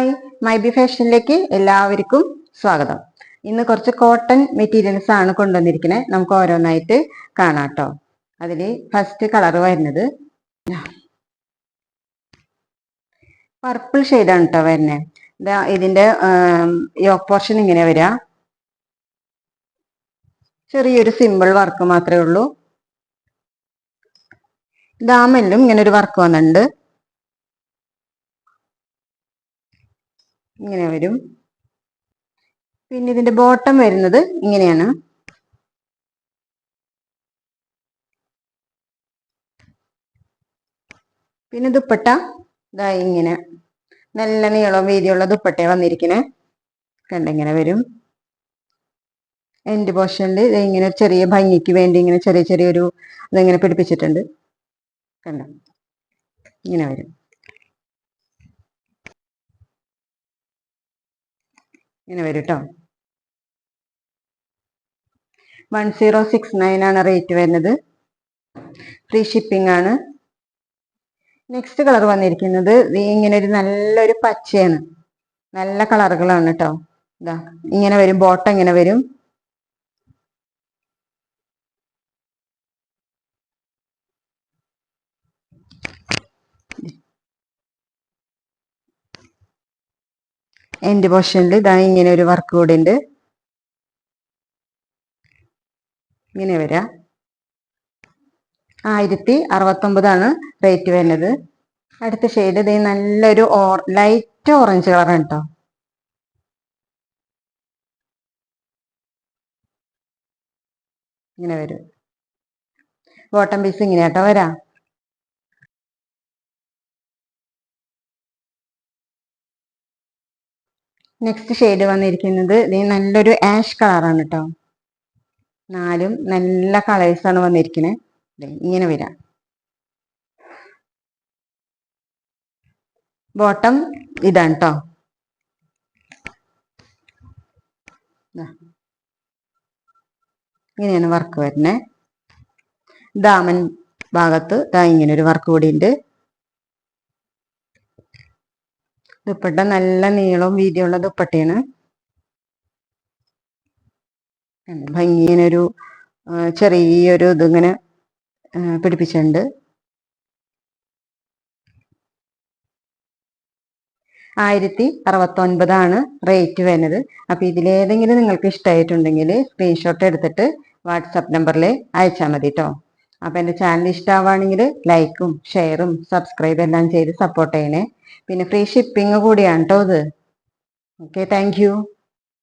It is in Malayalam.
ഹായ് മൈ ബി ഫാഷനിലേക്ക് എല്ലാവർക്കും സ്വാഗതം. ഇന്ന് കുറച്ച് കോട്ടൺ മെറ്റീരിയൽസ് ആണ് കൊണ്ടുവന്നിരിക്കുന്നത് നമുക്ക് ഓരോന്നായിട്ട് കാണാം കേട്ടോ അതിൽ ഫസ്റ്റ് കളർ വരുന്നത് പർപ്പിൾ ഷെയ്ഡാണ് കേട്ടോ വരുന്നത് ഇതാ ഇതിന്റെ യോക്ക് പോർഷൻ ഇങ്ങനെ വരിക ചെറിയൊരു സിമ്പിൾ വർക്ക് മാത്രമേ ഉള്ളൂ. ദാമെല്ലും ഇങ്ങനെ ഒരു വർക്ക് വന്നിട്ടുണ്ട്. ഇങ്ങനെ വരും. പിന്നെ ഇതിന്റെ ബോട്ടം വരുന്നത് ഇങ്ങനെയാണ്. പിന്നെ ദുപ്പട്ട. ഇതാ ഇങ്ങനെ. നല്ല നീളം വീതിയുള്ള ദുപ്പട്ട വന്നിരിക്കണേ. കണ്ടിങ്ങനെ വരും. എൻഡ് പോർഷനിൽ ഇങ്ങനെ ചെറിയ ഭംഗിക്ക് വേണ്ടി ഇങ്ങനെ ചെറിയ ചെറിയൊരു ഇതിങ്ങനെ പിടിപ്പിച്ചിട്ടുണ്ട്. കണ്ട. ഇങ്ങനെ വരും. ഇങ്ങനെ വരും കേട്ടോ വൺ സീറോ സിക്സ് നയൻ ആണ് റേറ്റ് വരുന്നത്. ഫ്രീ ഷിപ്പിംഗ് ആണ്. നെക്സ്റ്റ് കളർ വന്നിരിക്കുന്നത് ഇങ്ങനെ ഒരു നല്ലൊരു പച്ചയാണ്. നല്ല കളറുകളാണ് കേട്ടോ ഇതാ ഇങ്ങനെ വരും ബോട്ടം ഇങ്ങനെ വരും. എൻഡ് പോർഷനിൽ ഇതാ ഇങ്ങനെ ഒരു വർക്ക് കൂടെ ഉണ്ട് ഇങ്ങനെ വരാ. ആയിരത്തി അറുപത്തൊമ്പതാണ് റേറ്റ് വരുന്നത്. അടുത്ത ഷെയ്ഡ് ഇത് നല്ലൊരു ഓർ ലൈറ്റ് ഓറഞ്ച് കളറാണ് കേട്ടോ ഇങ്ങനെ വരും. ബോട്ടം പീസ് ഇങ്ങനെ കേട്ടോ വരാം. നെക്സ്റ്റ് ഷെയ്ഡ് വന്നിരിക്കുന്നത് ഇത് നല്ലൊരു ആഷ് കളറാണ് കേട്ടോ നാലും നല്ല കളേഴ്സാണ് വന്നിരിക്കുന്നത് ഇങ്ങനെ വരാം. ബോട്ടം ഇതാണ് കേട്ടോ ഇങ്ങനെയാണ് വർക്ക് വരുന്നത് ദാമൻ ഭാഗത്ത് ഇങ്ങനെ ഒരു വർക്ക് കൂടി ഉണ്ട് ദുപ്പട്ട നല്ല നീളവും വീതിയുള്ള ദുപ്പട്ടയാണ്. ഭംഗിയനൊരു ചെറിയൊരു ഇതിങ്ങനെ പിടിപ്പിച്ചിട്ടുണ്ട്. ആയിരത്തി അറുപത്തൊൻപതാണ് റേറ്റ് വരുന്നത്. അപ്പോൾ ഇതിലേതെങ്കിലും നിങ്ങൾക്ക് ഇഷ്ടമായിട്ടുണ്ടെങ്കിൽ സ്ക്രീൻഷോട്ട് എടുത്തിട്ട് വാട്സപ്പ് നമ്പറിൽ അയച്ചാൽ മതി കേട്ടോ അപ്പോൾ എന്റെ ചാനൽ ഇഷ്ടമാവുകയാണെങ്കിൽ ലൈക്കും ഷെയറും സബ്സ്ക്രൈബ് എല്ലാം ചെയ്ത് സപ്പോർട്ട് ചെയ്യണേ. പിന്നെ ഫ്രീ ഷിപ്പിംഗ് കൂടിയാണ് കേട്ടോ ഇത്. Okay thank